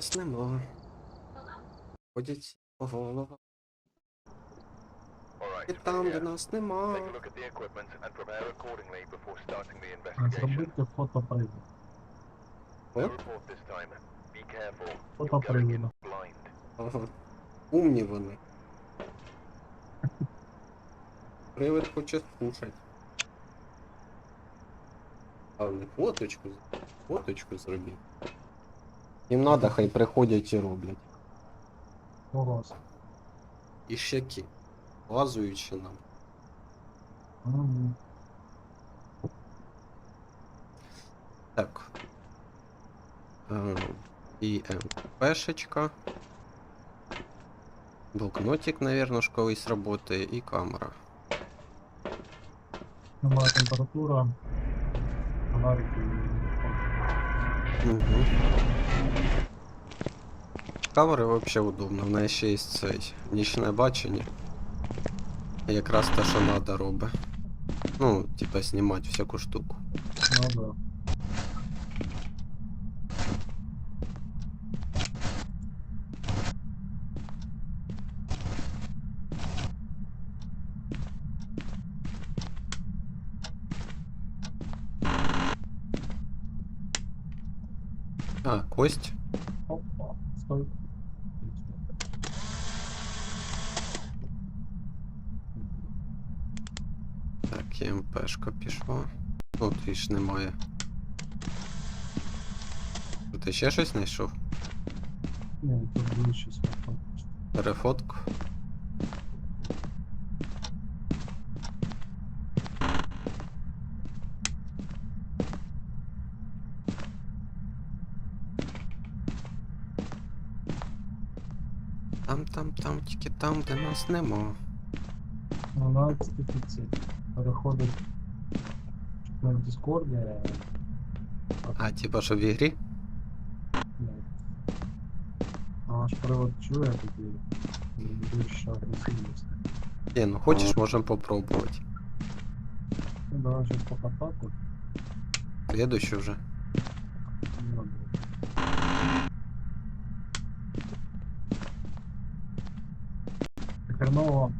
нас нема. Ходять по головах. І там, де нас нема. Зробити фото привід. Фото. Ага. Умні вони. Привид хоче скушать. А вони фоточку, фоточку зробіть. Їм надо, хай приходять і роблять. Голос. І щеки. Лазуючи нам. Мгм. Так. Е, І МПшечка. Блокнотик, наверное, ж колись работає, і камера. Немає температура. Фонарики. Угу. Камери вообще удобно, в неї ще є цей нічне бачення. Якраз те, що надо робить. Ну, типа знімати всяку штуку. Ну да. А, кость. Так, і МПшка пішла. Тут твій ж немає. Ти ще щось знайшов? Ні, тут було щось. Перефотку? Там, там, там, тільки там, де нас нема. Вона кстати, ці переходить на Дискорді. А, типа, що в ігрі? Вона ж привод чує тоді більше агресивності. Ні, ну хочеш, можемо попробувати. Ну, давай же по атаку. Следующий вже. Ну, М,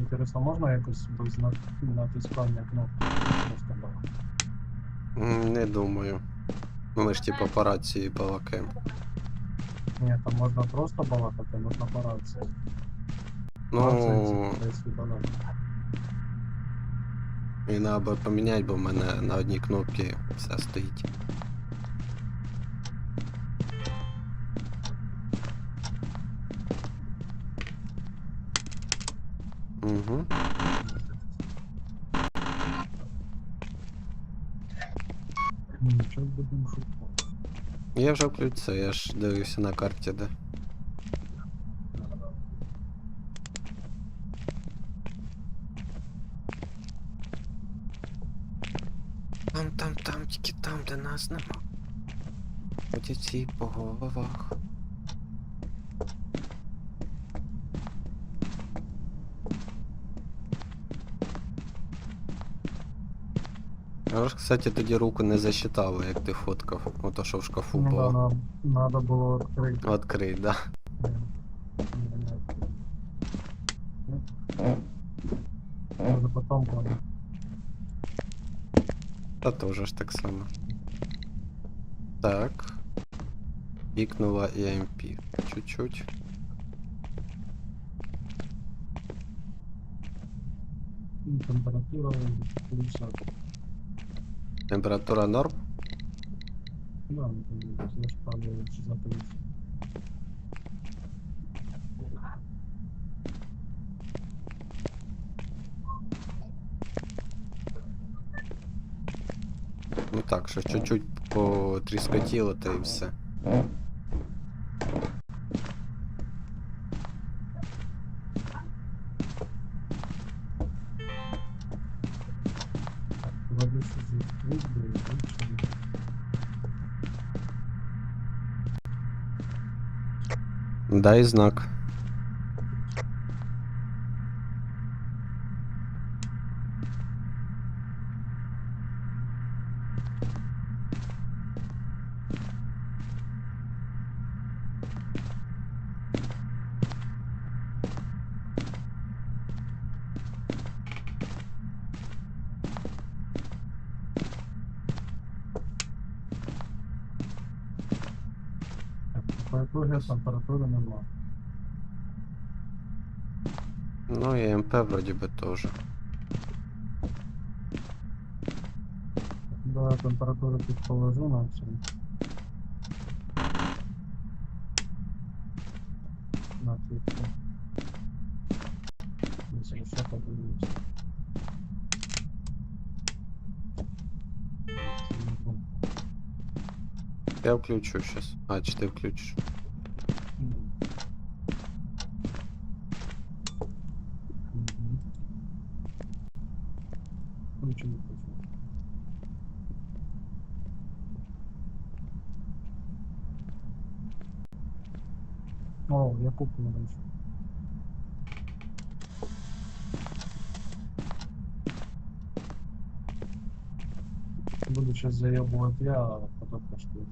Інтересно, можна якось без на- натискання кнопки просто? Не думаю. Ну ми ж типа по рації балакаємо. Ні, там можна просто балакати, можна по рації. Ну, і треба поміняти, бо в мене на одній кнопці все стоїть. Угу. Я вже включу, я ж дивився на карті, де. Там, там, там, тільки там, де нас нема. Ходять всі по головах. А ж, кстати, тоді руку не засчитали, як ти фоткав. Ото що в шкафу Ну, да, було. нам надо було відкрити. Открий, да. Може потом понял. Та тоже ж так само. Так. Пікнула EMP. Чуть-чуть. Температура плюс Температура норм. Да. Ну так, що чуть-чуть потріскотіло, та і все. Дай знак. По итоге температури нема. Ну і МП вроді би теж. Да, температуру тут положу на все. На кипку. Если что, подивлюсь. Телефон. Я включу щас. А, чи ти включиш? О, я куплю раньше. Буду сейчас заебывать я, а потом пошлю.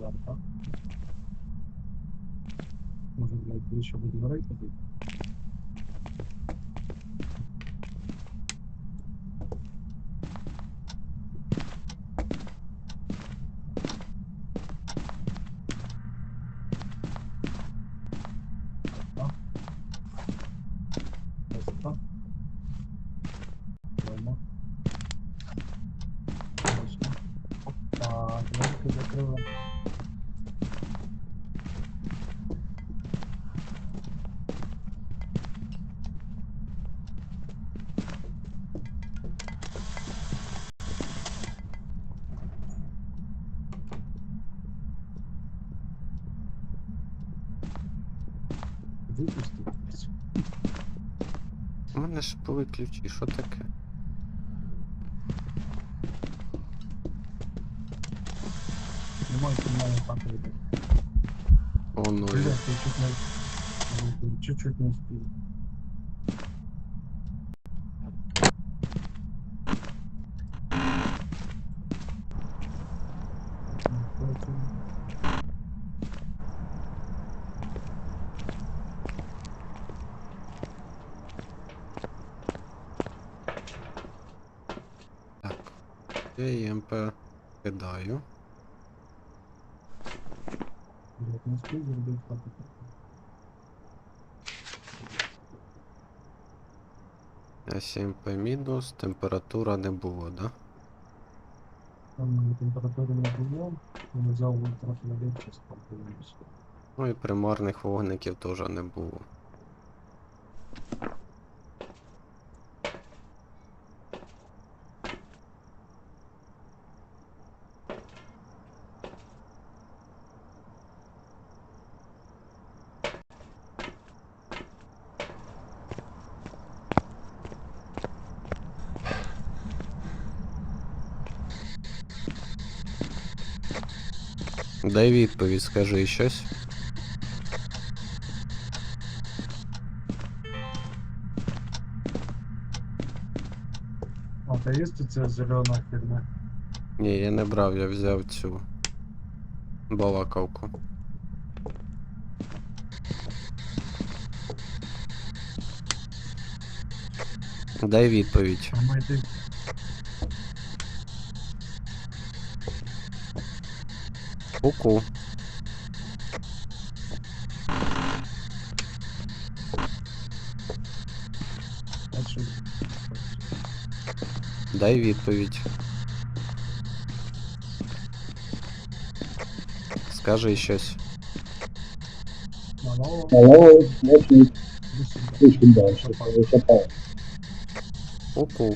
Четверта. Може, блядь, ближче до дверей Мене ж були ключі, що таке? Немає фінальної паки йде. О, ну. Блядь, я чуть не... Чуть-чуть не успел. Так. Я МП кидаю. Блядь, не. СМП мінус, температура не було, да? Там температури не було, він взяв ультрафіолет, зараз подивимось. Ну і примарних вогників теж не було. Дай відповідь, скажи щось. А, та є тут ця зелена херня? Ні, я не брав, я взяв цю балакавку. Дай відповідь. А ми йди. Ку-ку. А що? Дай відповідь. Скажи щось. Алло, Алло, очень іди сюди. очень дальше, высота. Ку-ку.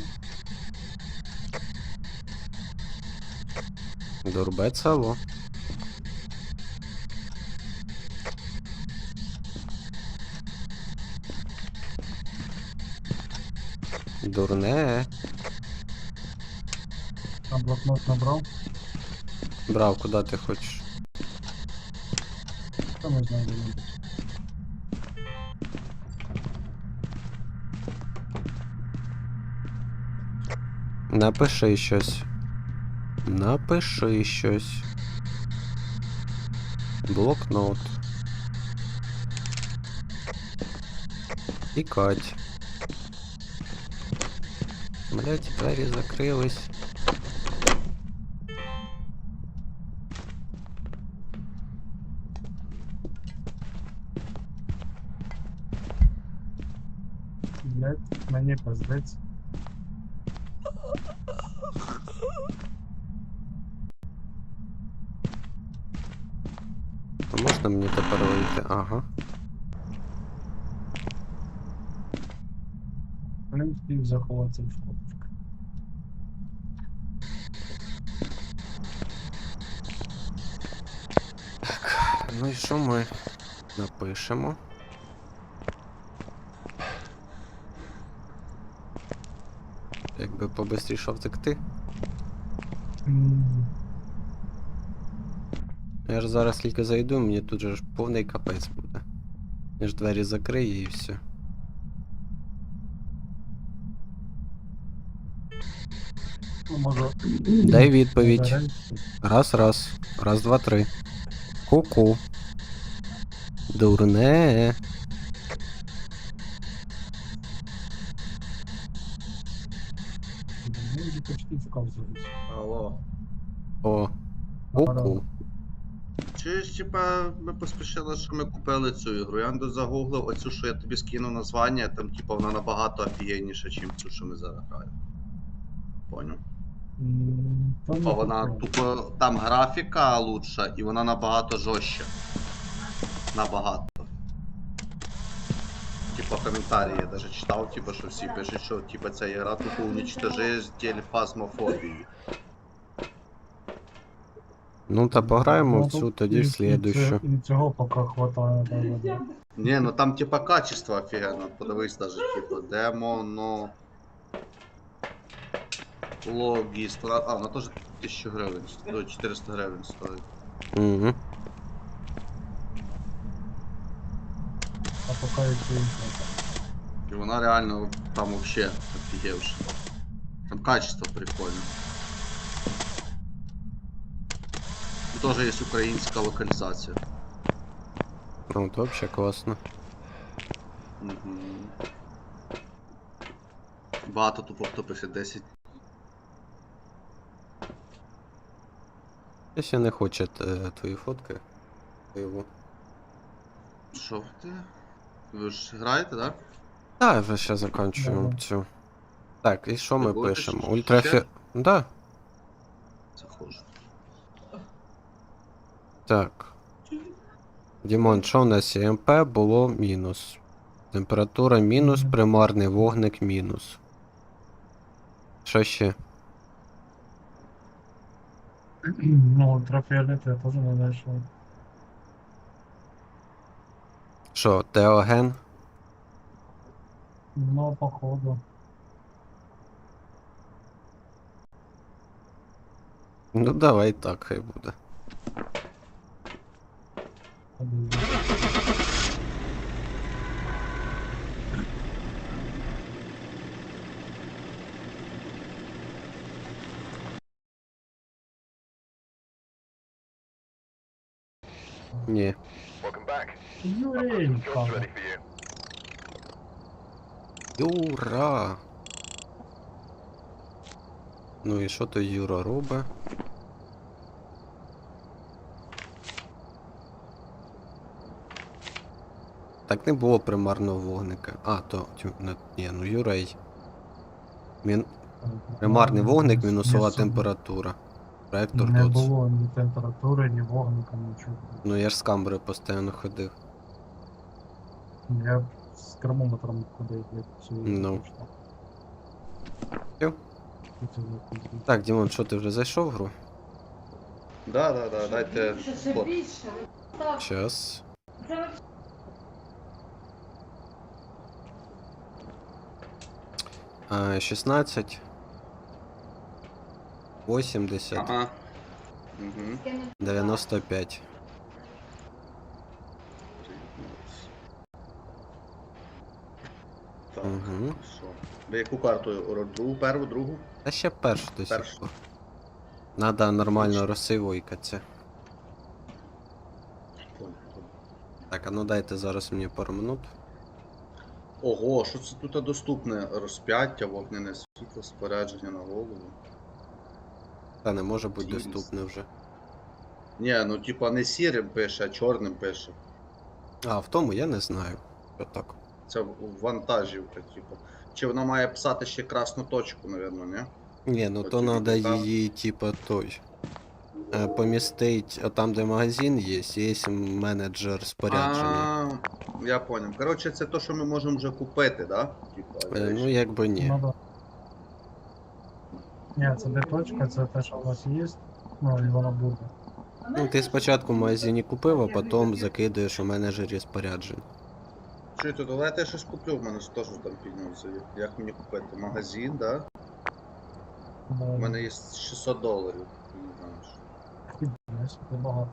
Дурбець село. Дурне. А блокнот набрал? Брав, куда ты хочешь? Что мы знаем? Напиши щось. Напиши щось. Блокнот. І Кать. Блять, двері закрились. Блять, мені пиздець. А можна мені тепер вийти? Ага. Не встиг заховатися в шкафчик. Ну і що ми напишемо? Якби побистріше втекти. М, Я ж зараз тільки зайду, мені тут же ж повний капець буде. Я ж двері закриє і все. Ну, може. Дай відповідь. Зарель? Раз, раз. Раз, два, три. Ку-ку. Дурне. Ну. Алло. О. Ку-ку. Чи ж типа ми поспішили, що ми купили цю ігру. Я тут загуглив оцю, що я тобі скинув названня, там типа вона набагато офігенніша, ніж цю, що ми зараз граємо. Поняв? Ну, вона тупо там графіка лучша і вона набагато жорстче. Набагато. Типа коментарі я даже читав, типа, що всі пишуть, що типа ця ігра тупо уничтожитель фазмофобії. Ну та пограємо Ну, в цю, тоді в слідущу. І цього поки хватає. да, да, да. Не, ну там типа качество офігенно, подивись даже, типа, демо, ну... Логіст, вона- а, вона теж 1000 гривень, стоїть 400 гривень стоїть. Угу. А поки і вона реально там вообще офігевша. Там качество прикольне. І теж є українська локалізація. Ну, то взагалі класно. Мгм. Багато тупо хто пише 10. Якщо не хоче твої фотки. Його. Що ти? Ви ж граєте, так? Так, вже ще закінчуємо Да. цю. Так, і що ми будеш пишемо? ще? Ультрафі... Да, Заходжу. так. Дімон, що у нас МП було мінус. Температура мінус, примарний вогник мінус. Що ще? Ну, ультрафіолет я теж не знайшов. Що, теоген? Ну, походу. Ну давай так хай буде. Подивлюсь. Ні. For you. Юра! Ну і що то Юра робить? Так не було примарного вогника. А, то. ні, ну Юрей. Мін... Примарний вогник, мінусова температура. Проектор Не тут. було ні температури, ні вогника, нічого. Ну я ж з камери постійно ходив. Я з термометром ходив, як цю Ну. Так, Дімон, що ти вже зайшов в гру? Да, да, да, дайте. Ще код. більше. Так, Час. це А, 16. 80. Ага. Угу. 95. Так, Угу. що? Ви яку карту? Ро- Другу, перву, другу? Та ще перш до сих пор. Надо нормально розсивойкатися. Понял, понял. Так, а ну дайте зараз мені пару минут. Ого, що це тут доступне? Розп'яття, вогняне світло, спорядження на голову. Та не може бути Цілість. доступне вже. Ні, ну типа не сірим пише, а чорним пише. А, в тому я не знаю. Що так. Це в- вантажівка, типу. Чи вона має писати ще красну точку, напевно, ні? Ні, ну то надо там. її, типа, той. е, Помістить, а там, де магазин є, є менеджер спорядження. А, я понял. Коротше, це то, що ми можемо вже купити, да? Типа, Е, Ну, якби ні. Ну, да. Ні, це де точка, це те, що у вас є, ну і воно буде. Ну, ти спочатку в магазині купив, а потім закидаєш у менеджері споряджень. Чуєте, давайте я щось куплю, в мене ж теж там піднявся. Як мені купити? Магазин, да? У мене є 600 доларів. Не знаю, що. Це багато.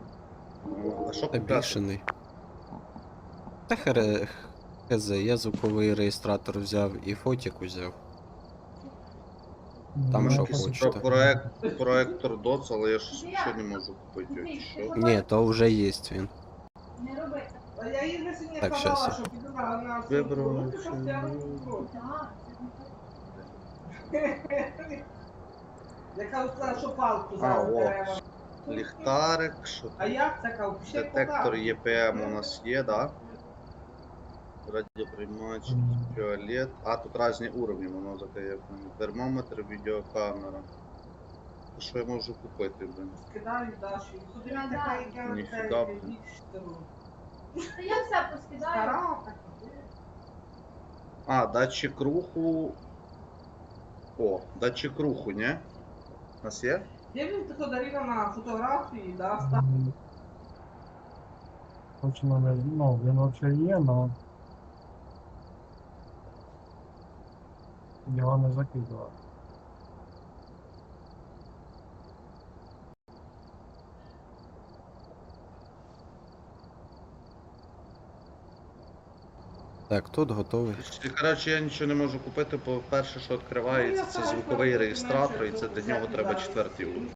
Ну, А що Та купляти? бішений. Та хере. Хз, я звуковий реєстратор взяв і фотік взяв. Там Ну, що хочете. Про проект, проектор DOTS, але я ж ще не можу купити. Що? Ні, то вже є він. Так, щас. Вибрав? Яка сказала, що палку А, зараз о. Ліхтарик, що А як це кав? Детектор. ЄПМ у нас є, да? Радіоприймач, туалет. А, тут різні уровні, воно таке. Термометр, відеокамера. Що я можу купити, блин? Скидаю. Собі Ну, така, да. яка Ніфіга, блін. більш здорова. Та я все поскидаю. Стара така. А, датчик руху. О, датчик руху, не? У нас є? Я він тако Даріна на фотографії, да, став. Точно ну, він взагалі є, але його не закидував. Так, тут готовий. Коротше, я нічого не можу купити, бо перше, що відкривається, це звуковий реєстратор, і це для нього треба четвертий уровень.